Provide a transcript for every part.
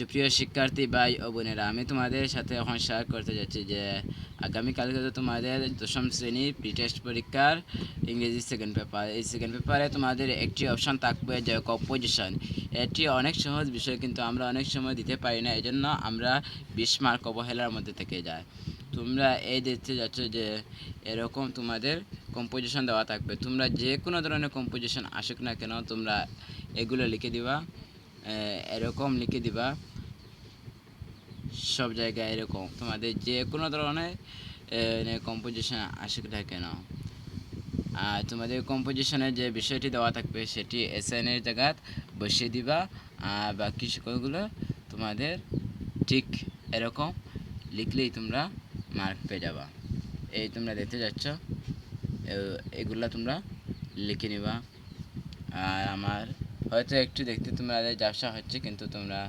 সুপ্রিয় শিক্ষার্থী ভাই ও বোনেরা, আমি তোমাদের সাথে এখন শেয়ার করতে যাচ্ছি যে আগামীকালকে তো তোমাদের দশম শ্রেণির প্রি টেস্ট পরীক্ষার ইংরেজি সেকেন্ড পেপার এই সেকেন্ড পেপারে তোমাদের একটি অপশান থাকবে যে কম্পোজিশন এটি অনেক সহজ বিষয়, কিন্তু আমরা অনেক সময় দিতে পারি না এই জন্য আমরা বিশ মার্ক অবহেলার মধ্যে থেকে যাই। তোমরা এই দেখতে যাচ্ছ যে এরকম তোমাদের কম্পোজিশন দেওয়া থাকবে। তোমরা যে কোনো ধরনের কম্পোজিশন আসুক না কেন, তোমরা এগুলো লিখে দিবা এরকম লিখে দিবা। সব জায়গায় এরকম। তোমাদের যে কোনো ধরনের কম্পোজিশন আসুক না কেন। আর তোমাদের কম্পোজিশনের যে বিষয়টি দেওয়া থাকবে, সেটি এসএনের জায়গাত বসিয়ে দিবা। আর বাকি সকলগুলো তোমাদের ঠিক এরকম লিখলেই তোমরা মার্ক পেয়ে যাবা। এই তোমরা দেখতে যাচ্ছ এগুলো তোমরা লিখে নিবা। আর আমার হয়তো একটু দেখতে তোমরা ব্যবসা হচ্ছে, কিন্তু তোমরা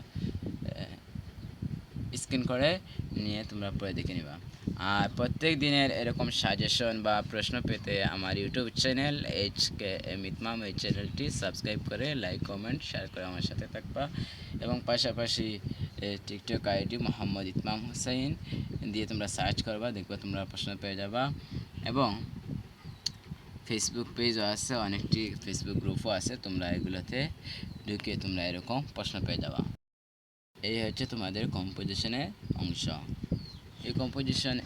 স্ক্রিন করে নিয়ে তোমরা পরে দেখে নিবা। আর প্রত্যেক দিনের এরকম সাজেশন বা প্রশ্ন পেতে আমার YouTube channel H K M Itmam এই চ্যানেলটি সাবস্ক্রাইব করে লাইক কমেন্ট শেয়ার করে আমার সাথে থাকবা। এবং পাশাপাশি টিকটক আইডি মোহাম্মদ ইতমাম হুসাইন দিয়ে তোমরা সার্চ করবা, দেখবা তোমরা প্রশ্ন পেয়ে যাবা। এবং ফেসবুক পেজও আছে, অনেকটি ফেসবুক গ্রুপও আছে, তোমরা এগুলোতে ঢুকে তোমরা এরকম প্রশ্ন পেয়ে যাবা। এই হচ্ছে তোমাদের কম্পোজিশনের অংশ। এই কম্পোজিশন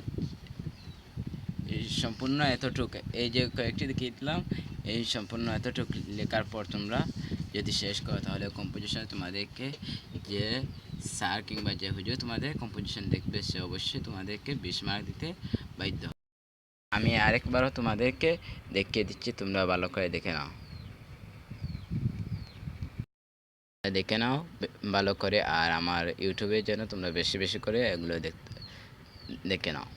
সম্পূর্ণ এতটুক, এই যে কয়েকটি দেখিয়ে দিলাম, এই সম্পূর্ণ এতটুক লেখার পর তোমরা যদি শেষ করো, তাহলে কম্পোজিশনে তোমাদেরকে যে স্যার কিংবা যে হুজুর তোমাদের কম্পোজিশন দেখবে, সে অবশ্যই তোমাদেরকে বিশ মার্ক দিতে বাধ্য আমি আরেকবারও তোমাদেরকে দেখিয়ে দিচ্ছি, তোমরা ভালো করে দেখে নাও। দেখে নাও ভালো করে। আর আমার ইউটিউবে যেন তোমরা বেশি বেশি করে এগুলো দেখতে দেখে নাও।